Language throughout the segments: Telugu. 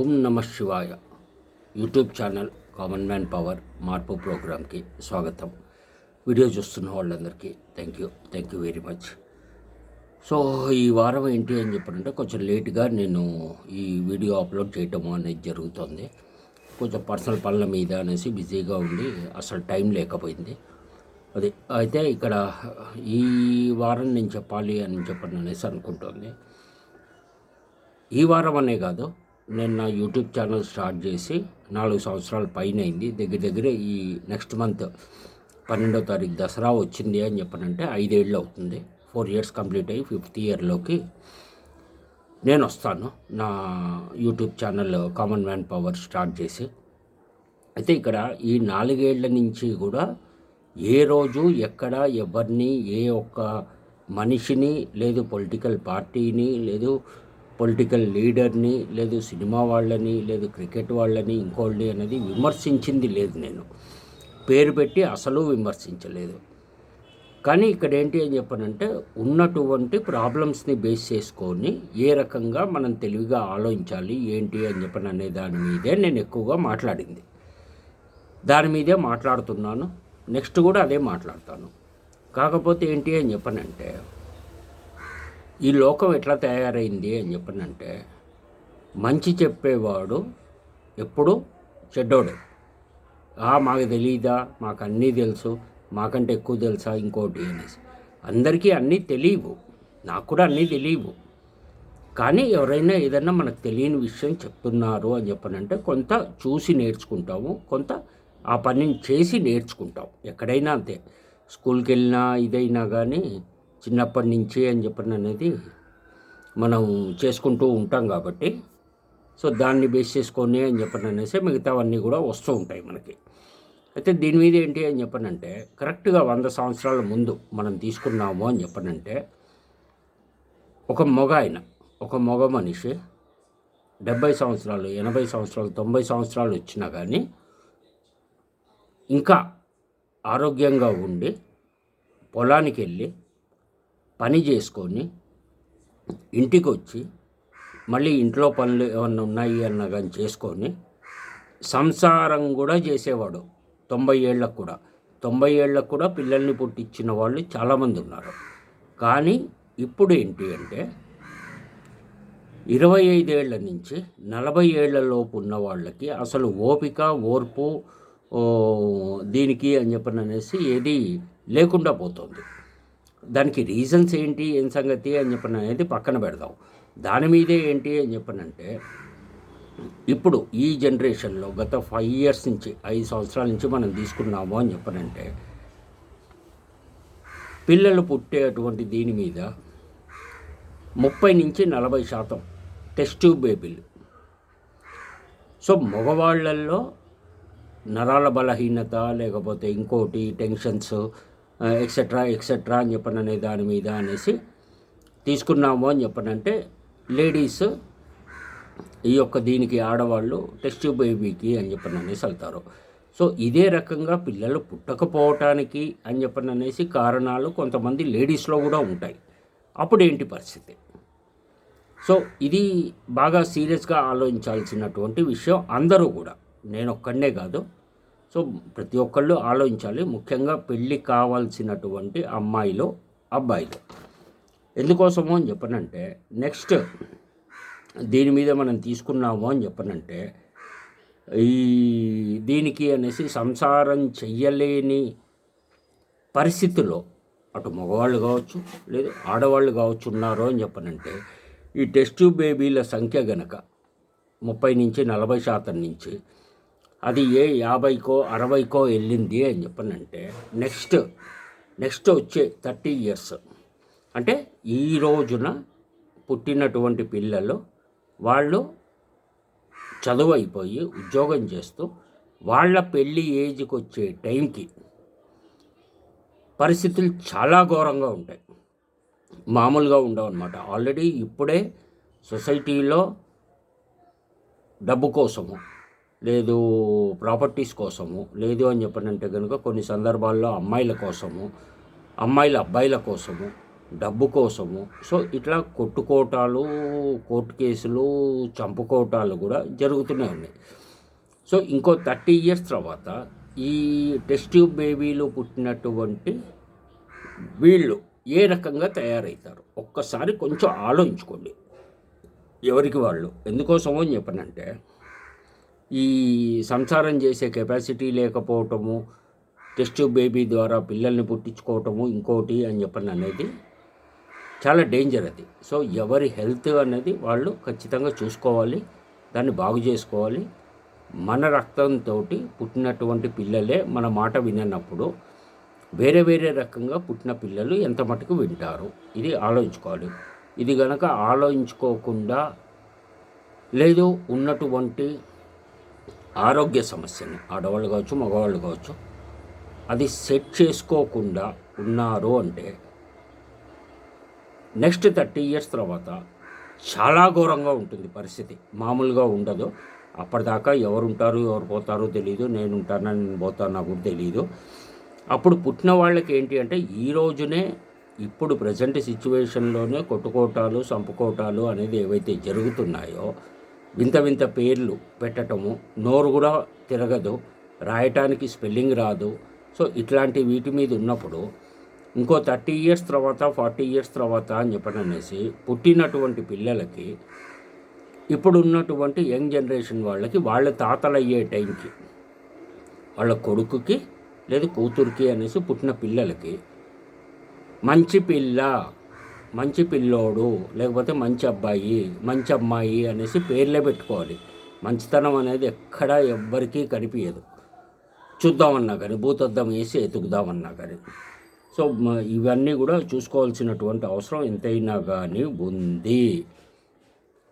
ఓం నమ శివాయ. YouTube channel common man power మార్పు ప్రోగ్రామ్కి స్వాగతం. వీడియో చూస్తున్న వాళ్ళందరికీ thank you thank you very much. So ఈ వారం ఏంటి అని చెప్పారంటే కొంచెం లేట్గా నేను ఈ వీడియో అప్లోడ్ చేయటం అనేది జరుగుతుంది. కొంచెం పర్సనల్ పనుల మీద అనేసి బిజీగా ఉండి అసలు టైం లేకపోయింది. అది అయితే ఇక్కడ ఈ వారం నేను చెప్పాలి అని చెప్పండి అనేసి అనుకుంటుంది. ఈ వారం అనే కాదు నేను నా యూట్యూబ్ ఛానల్ స్టార్ట్ చేసి నాలుగు సంవత్సరాల పైన అయింది దగ్గర దగ్గర ఈ నెక్స్ట్ మంత్ పన్నెండో తారీఖు దసరా వచ్చింది అని చెప్పనంటే ఐదేళ్ళు అవుతుంది. ఫోర్ ఇయర్స్ కంప్లీట్ అయ్యి ఫిఫ్త్ ఇయర్లోకి నేను వస్తాను. నా YouTube channel common man power start చేసి. అయితే ఇక్కడ ఈ నాలుగేళ్ళ నుంచి కూడా ఏ రోజు ఎక్కడ ఎవరిని ఏ ఒక్క మనిషిని లేదు పొలిటికల్ పార్టీని లేదు పొలిటికల్ లీడర్ని లేదు సినిమా వాళ్ళని లేదు క్రికెట్ వాళ్ళని ఇంకోళ్ళని అనేది విమర్శించింది లేదు నేను. పేరు పెట్టి అసలు విమర్శించలేదు. కానీ ఇక్కడ ఏంటి అని చెప్పనంటే ఉన్నటువంటి ప్రాబ్లమ్స్ని బేస్ చేసుకొని ఏ రకంగా మనం తెలివిగా ఆలోచించాలి ఏంటి అని చెప్పని అనే దాని మీదే నేను ఎక్కువగా మాట్లాడింది. దాని మీదే మాట్లాడుతున్నాను. నెక్స్ట్ కూడా అదే మాట్లాడతాను. కాకపోతే ఏంటి అని చెప్పనంటే ఈ లోకం ఎట్లా తయారైంది అని చెప్పనంటే మంచి చెప్పేవాడు ఎప్పుడు చెడ్డోడు. ఆ మాకు తెలియదా మాకు అన్నీ తెలుసు. మాకంటే ఎక్కువ తెలుసా? ఇంకోటి అనేసి. అందరికీ అన్నీ తెలియవు నాకు కూడా అన్నీ తెలియవు కానీ ఎవరైనా ఏదైనా మనకు తెలియని విషయం చెప్తున్నారు అని చెప్పనంటే కొంత చూసి నేర్చుకుంటాము కొంత ఆ పనిని చేసి నేర్చుకుంటాం. ఎక్కడైనా అంతే. స్కూల్కి వెళ్ళినా ఇదైనా కానీ చిన్నప్పటి నుంచి అని చెప్పిన అనేది మనం చేసుకుంటూ ఉంటాం కాబట్టి సో దాన్ని బేస్ చేసుకొని అని చెప్పని అనేసి మిగతావన్నీ కూడా వస్తూ ఉంటాయి మనకి. అయితే దీని మీద ఏంటి అని చెప్పనంటే కరెక్ట్గా వంద సంవత్సరాల ముందు మనం తీసుకున్నాము అని చెప్పనంటే ఒక మగ ఆయన ఒక మగ మనిషి డెబ్బై సంవత్సరాలు ఎనభై సంవత్సరాలు తొంభై సంవత్సరాలు వచ్చినా కానీ ఇంకా ఆరోగ్యంగా ఉండి పొలానికి వెళ్ళి పని చేసుకొని ఇంటికి వచ్చి మళ్ళీ ఇంట్లో పనులు ఏమన్నా ఉన్నాయి అన్న కానీ చేసుకొని సంసారం కూడా చేసేవాడు. తొంభై ఏళ్ళకు కూడా. తొంభై ఏళ్ళకు కూడా పిల్లల్ని పుట్టించిన వాళ్ళు చాలామంది ఉన్నారు. కానీ ఇప్పుడు ఏంటి అంటే ఇరవై ఐదేళ్ళ నుంచి నలభై ఏళ్ళలోపు ఉన్న వాళ్ళకి అసలు ఓపిక ఓర్పు దీనికి అని చెప్పని అనేసి ఏది లేకుండా పోతుంది. దానికి రీజన్స్ ఏంటి ఏం సంగతి అని చెప్పిన అనేది పక్కన పెడదాం. దాని మీదే ఏంటి అని చెప్పనంటే ఇప్పుడు ఈ జనరేషన్లో గత ఫైవ్ ఇయర్స్ నుంచి ఐదు సంవత్సరాల నుంచి మనం తీసుకున్నాము అని చెప్పనంటే పిల్లలు పుట్టేటువంటి దీని మీద ముప్పై నుంచి నలభై శాతం టెస్ట్ ట్యూబ్ బేబీలు సో మగవాళ్ళల్లో నరాల బలహీనత లేకపోతే ఇంకోటి టెన్షన్స్ ఎక్సెట్రా ఎక్సెట్రా అని చెప్పను అనే దాని మీద అనేసి తీసుకున్నాము అని చెప్పనంటే లేడీస్ ఈ యొక్క దీనికి ఆడవాళ్ళు టెస్ట్ బేబీకి అని చెప్పని అనేసి వెళ్తారు. సో ఇదే రకంగా పిల్లలు పుట్టకపోవటానికి అని చెప్పని అనేసి కారణాలు కొంతమంది లేడీస్లో కూడా ఉంటాయి. అప్పుడు ఏంటి పరిస్థితి? సో ఇది బాగా సీరియస్గా ఆలోచించాల్సినటువంటి విషయం అందరూ కూడా. నేను ఒక్కడనే కాదు. సో ప్రతి ఒక్కళ్ళు ఆలోచించాలి. ముఖ్యంగా పెళ్ళి కావాల్సినటువంటి అమ్మాయిలు అబ్బాయిలు. ఎందుకోసము అని చెప్పనంటే నెక్స్ట్ దీని మీద మనం తీసుకున్నాము అని చెప్పనంటే ఈ దీనికి అనేసి సంసారం చెయ్యలేని పరిస్థితిలో అటు మగవాళ్ళు కావచ్చు లేదు ఆడవాళ్ళు కావచ్చు ఉన్నారు అని చెప్పనంటే ఈ టెస్ట్ బేబీల సంఖ్య గనక ముప్పై నుంచి నలభై శాతం నుంచి అది ఏ యాభైకో అరవైకో వెళ్ళింది అని చెప్పనంటే నెక్స్ట్ నెక్స్ట్ వచ్చే థర్టీ ఇయర్స్. అంటే ఈ రోజున పుట్టినటువంటి పిల్లలు వాళ్ళు చదువు అయిపోయి ఉద్యోగం చేస్తూ వాళ్ళ పెళ్ళి ఏజ్కి వచ్చే టైంకి పరిస్థితులు చాలా ఘోరంగా ఉంటాయి. మామూలుగా ఉండవు అనమాట ఆల్రెడీ ఇప్పుడే సొసైటీలో డబ్బు కోసము లేదు ప్రాపర్టీస్ కోసము లేదు అని చెప్పనంటే కనుక కొన్ని సందర్భాల్లో అమ్మాయిల కోసము అమ్మాయిల అబ్బాయిల కోసము డబ్బు కోసము. సో ఇట్లా కొట్టుకోటాలు కోర్టు కేసులు చంపుకోటాలు కూడా జరుగుతూనే ఉన్నాయి. సో ఇంకో థర్టీ ఇయర్స్ తర్వాత ఈ టెస్ట్ ట్యూబ్ బేబీలు పుట్టినటువంటి వీళ్ళు ఏ రకంగా తయారవుతారు ఒక్కసారి కొంచెం ఆలోచించుకోండి. ఎవరికి వాళ్ళు? ఎందుకోసమో అని చెప్పనంటే ఈ సంసారం చేసే కెపాసిటీ లేకపోవటము టెస్ట్ బేబీ ద్వారా పిల్లల్ని పుట్టించుకోవటము ఇంకోటి అని చెప్పని అనేది చాలా డేంజర్ అది. సో ఎవరి హెల్త్ అనేది వాళ్ళు ఖచ్చితంగా చూసుకోవాలి దాన్ని బాగు చేసుకోవాలి. మన రక్తంతో పుట్టినటువంటి పిల్లలే మన మాట విననప్పుడు వేరే వేరే రకంగా పుట్టిన పిల్లలు ఎంత మటుకు వింటారు? ఇది ఆలోచించుకోవాలి. ఇది కనుక ఆలోచించుకోకుండా లేదు ఉన్నటువంటి ఆరోగ్య సమస్యని ఆడవాళ్ళు కావచ్చు మగవాళ్ళు కావచ్చు అది సెట్ చేసుకోకుండా ఉన్నారు అంటే నెక్స్ట్ థర్టీ ఇయర్స్ తర్వాత చాలా ఘోరంగా ఉంటుంది పరిస్థితి. మామూలుగా ఉండదు. అప్పటిదాకా ఎవరుంటారు ఎవరు పోతారో తెలియదు నేను ఉంటానా నేను పోతాను నాకు కూడా తెలియదు అప్పుడు పుట్టిన వాళ్ళకి ఏంటి అంటే ఈ రోజునే ఇప్పుడు ప్రజెంట్ సిచ్యువేషన్లోనే కొట్టుకోటాలు చంపుకోటాలు అనేది ఏవైతే జరుగుతున్నాయో వింత వింత పేర్లు పెట్టటము నోరు కూడా తిరగదు రాయటానికి స్పెల్లింగ్ రాదు. సో ఇట్లాంటి వీటి మీద ఉన్నప్పుడు ఇంకో థర్టీ ఇయర్స్ తర్వాత ఫార్టీ ఇయర్స్ తర్వాత అని చెప్పడం అనేసి పుట్టినటువంటి పిల్లలకి ఇప్పుడు ఉన్నటువంటి యంగ్ జనరేషన్ వాళ్ళకి వాళ్ళ తాతలు అయ్యే టైంకి వాళ్ళ కొడుకుకి లేదు కూతురికి అనేసి పుట్టిన పిల్లలకి మంచి పిల్ల మంచి పిల్లోడు లేకపోతే మంచి అబ్బాయి మంచి అమ్మాయి అనేసి పేర్లే పెట్టుకోవాలి. మంచితనం అనేది ఎక్కడా ఎవ్వరికీ కనిపించదు చూద్దామన్నా కానీ భూతద్దం వేసి ఎతుకుదామన్నా కానీ. సో ఇవన్నీ కూడా చూసుకోవాల్సినటువంటి అవసరం ఎంతైనా కానీ ఉంది.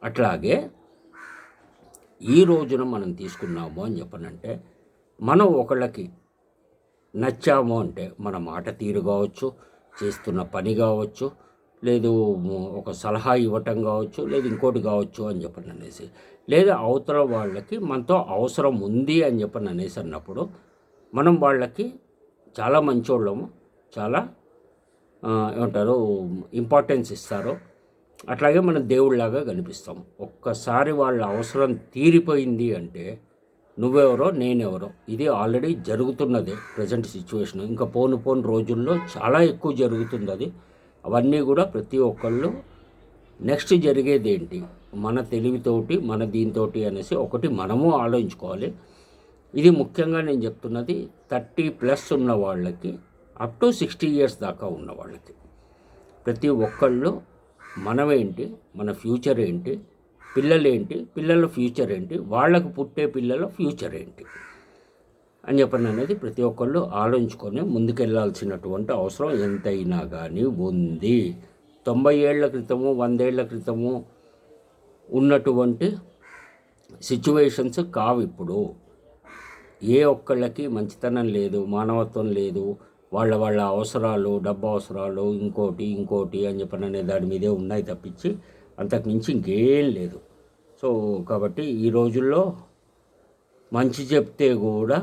అట్లాగే ఈ రోజున మనం తీసుకున్నాము అని చెప్పనంటే మనం ఒకళ్ళకి నచ్చాము అంటే మన మాట తీరు కావచ్చు చేస్తున్న పని కావచ్చు లేదు ఒక సలహా ఇవ్వటం కావచ్చు లేదు ఇంకోటి కావచ్చు అని చెప్పని అనేసి. లేదా అవతల వాళ్ళకి మనతో అవసరం ఉంది అని చెప్పని అనేసి అన్నప్పుడు మనం వాళ్ళకి చాలా మంచోళ్ళము చాలా ఏమంటారు ఇంపార్టెన్స్ ఇస్తారు. అట్లాగే మనం దేవుళ్ళలాగా కనిపిస్తాం. ఒక్కసారి వాళ్ళ అవసరం తీరిపోయింది అంటే నువ్వెవరో నేనెవరో ఇది ఆల్రెడీ జరుగుతున్నదే ప్రజెంట్ సిచ్యువేషన్ ఇంకా పోను పోను రోజుల్లో చాలా ఎక్కువ జరుగుతుంది అది అవన్నీ కూడా ప్రతి ఒక్కళ్ళు నెక్స్ట్ జరిగేది ఏంటి మన తెలివితోటి మన దీంతోటి అనేసి ఒకటి మనము ఆలోచించుకోవాలి. ఇది ముఖ్యంగా నేను చెప్తున్నది థర్టీ ప్లస్ ఉన్న వాళ్ళకి అప్ టు సిక్స్టీ ఇయర్స్ దాకా ఉన్న వాళ్ళకి. ప్రతి ఒక్కళ్ళు మనమేంటి? మన ఫ్యూచర్ ఏంటి? పిల్లలేంటి? పిల్లల ఫ్యూచర్ ఏంటి? వాళ్ళకు పుట్టే పిల్లల ఫ్యూచర్ ఏంటి? అని చెప్పండి అనేది ప్రతి ఒక్కళ్ళు ఆలోచించుకొని ముందుకెళ్ళాల్సినటువంటి అవసరం ఎంతైనా కానీ ఉంది. తొంభై ఏళ్ళ క్రితము వందేళ్ళ క్రితము ఉన్నటువంటి సిచ్యువేషన్స్ కావు ఇప్పుడు. ఏ ఒక్కళ్ళకి మంచితనం లేదు మానవత్వం లేదు వాళ్ళ వాళ్ళ అవసరాలు డబ్బు అవసరాలు ఇంకోటి ఇంకోటి అని చెప్పని అనే దాని మీదే ఉన్నాయి తప్పించి అంతకుమించి ఇంకేం లేదు. సో కాబట్టి ఈ రోజుల్లో మంచి చెప్తే కూడా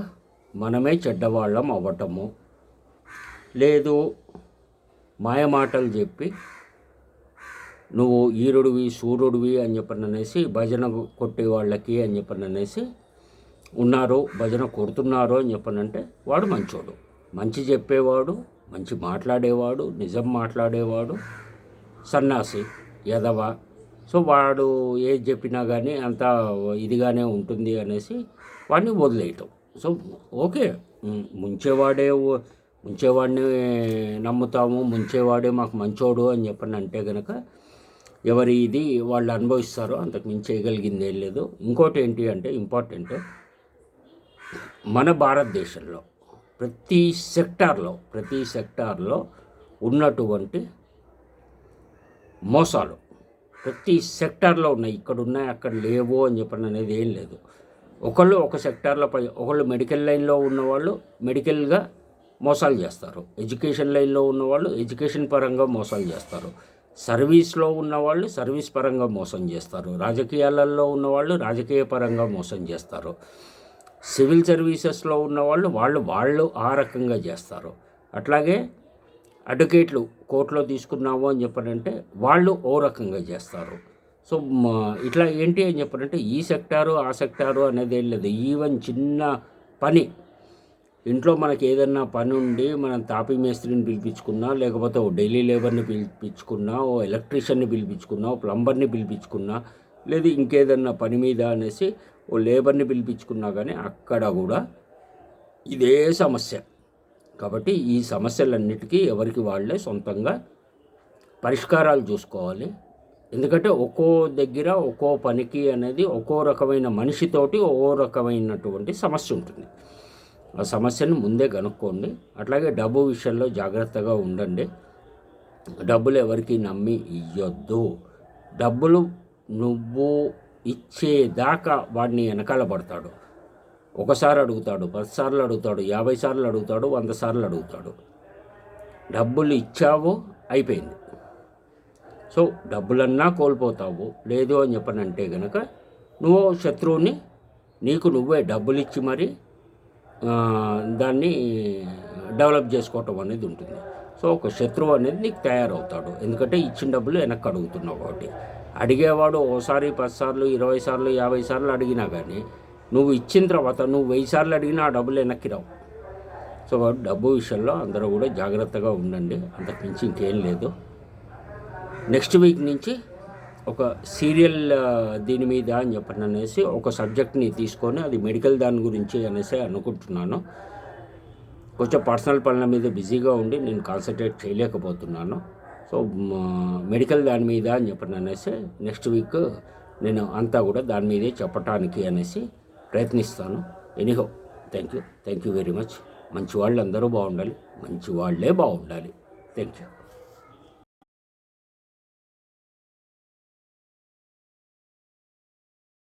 మనమే చెడ్డవాళ్ళం అవ్వటము. లేదు మాయమాటలు చెప్పి నువ్వు ఈరుడివి సూర్యుడివి అని చెప్పని అనేసి భజన కొట్టే వాళ్ళకి అని చెప్పని అనేసి ఉన్నారు భజన కొడుతున్నారు అని చెప్పనంటే వాడు మంచోడు. మంచి చెప్పేవాడు మంచి మాట్లాడేవాడు నిజం మాట్లాడేవాడు సన్నాసి యదవ. సో వాడు ఏది చెప్పినా కానీ అంత ఇదిగానే ఉంటుంది అనేసి వాడిని వదిలేయటం. So okay. ముంచేవాడే ముంచేవాడిని నమ్ముతాము ముంచేవాడే మాకు మంచోడు అని చెప్పని అంటే కనుక ఎవరి ఇది వాళ్ళు అనుభవిస్తారో అంతకు మించి చేయగలిగింది ఏం లేదు. ఇంకోటి ఏంటి అంటే ఇంపార్టెంట్ మన భారతదేశంలో ప్రతి సెక్టార్లో ప్రతి సెక్టార్లో ఉన్నటువంటి మోసాలు ప్రతి సెక్టార్లో ఉన్నాయి ఇక్కడ ఉన్నాయి అక్కడ లేవు అని చెప్పడం అనేది ఏం లేదు. ఒకళ్ళు ఒక సెక్టార్లో పై ఒకళ్ళు మెడికల్ లైన్లో ఉన్నవాళ్ళు మెడికల్గా మోసాలు చేస్తారు. ఎడ్యుకేషన్ లైన్లో ఉన్నవాళ్ళు ఎడ్యుకేషన్ పరంగా మోసాలు చేస్తారు. సర్వీస్లో ఉన్నవాళ్ళు సర్వీస్ పరంగా మోసం చేస్తారు. రాజకీయాలలో ఉన్నవాళ్ళు రాజకీయ పరంగా మోసం చేస్తారు. సివిల్ సర్వీసెస్లో ఉన్నవాళ్ళు వాళ్ళు వాళ్ళు ఆ రకంగా చేస్తారు. అట్లాగే అడ్వకేట్లు కోర్టులో తీసుకున్నాము అని చెప్పారంటే వాళ్ళు ఓ రకంగా చేస్తారు. సో ఇట్లా ఏంటి అని చెప్పారంటే ఈ సెక్టారు ఆ సెక్టారు అనేది ఏం లేదు. ఈవెన్ చిన్న పని. ఇంట్లో మనకి ఏదన్నా పని ఉండి మనం తాపీ మేస్త్రిని పిలిపించుకున్నా లేకపోతే ఓ డైలీ లేబర్ని పిలిపించుకున్నా ఓ ఎలక్ట్రీషియన్ని పిలిపించుకున్నా ఓ ప్లంబర్ని పిలిపించుకున్నా లేదు ఇంకేదన్నా పని మీద అనేసి ఓ లేబర్ని పిలిపించుకున్నా కానీ అక్కడ కూడా ఇదే సమస్య. కాబట్టి ఈ సమస్యలన్నిటికీ ఎవరికి వాళ్ళే సొంతంగా పరిష్కారాలు చూసుకోవాలి. ఎందుకంటే ఒక్కో దగ్గర ఒక్కో పనికి అనేది ఒక్కో రకమైన మనిషితోటి ఒక్కో రకమైనటువంటి సమస్య ఉంటుంది. ఆ సమస్యను ముందే కనుక్కోండి. అట్లాగే డబ్బు విషయంలో జాగ్రత్తగా ఉండండి. డబ్బులు ఎవరికి నమ్మి ఇయ్యొద్దు. డబ్బులు నువ్వు ఇచ్చేదాకా వాడిని వెనకాల పడతాడు. ఒకసారి అడుగుతాడు పది సార్లు అడుగుతాడు యాభై సార్లు అడుగుతాడు వంద సార్లు అడుగుతాడు. డబ్బులు ఇచ్చావు అయిపోయింది. సో డబ్బులన్నా కోల్పోతావు. లేదు అని చెప్పనంటే కనుక నువ్వు శత్రువుని నీకు నువ్వే డబ్బులు ఇచ్చి మరి దాన్ని డెవలప్ చేసుకోవటం అనేది ఉంటుంది. సో ఒక శత్రువు అనేది నీకు తయారవుతాడు. ఎందుకంటే ఇచ్చిన డబ్బులు వెనక్కి అడుగుతున్నావు కాబట్టి. అడిగేవాడు ఓసారి పది సార్లు ఇరవై సార్లు యాభై సార్లు అడిగినా కానీ నువ్వు ఇచ్చిన తర్వాత నువ్వు వెయ్యి సార్లు అడిగినా ఆ డబ్బులు వెనక్కి రావు. సో డబ్బు విషయంలో అందరూ కూడా జాగ్రత్తగా ఉండండి. అంతకుమించి ఇంకేం లేదు. నెక్స్ట్ వీక్ నుంచి ఒక సీరియల్ దీని మీద అని చెప్పండి అనేసి ఒక సబ్జెక్ట్ని తీసుకొని అది మెడికల్ దాని గురించి అనేసి అనుకుంటున్నాను. కొంచెం పర్సనల్ పనుల మీద బిజీగా ఉండి నేను కాన్సన్ట్రేట్ చేయలేకపోతున్నాను. సో మెడికల్ దాని మీద అని చెప్పండి అనేసి నెక్స్ట్ వీక్ నేను అంతా కూడా దాని మీదే చెప్పటానికి అనేసి ప్రయత్నిస్తాను. Anyhow thank you. Thank you very much. మంచి వాళ్ళు అందరూ బాగుండాలి. మంచి వాళ్ళే బాగుండాలి. Thank you.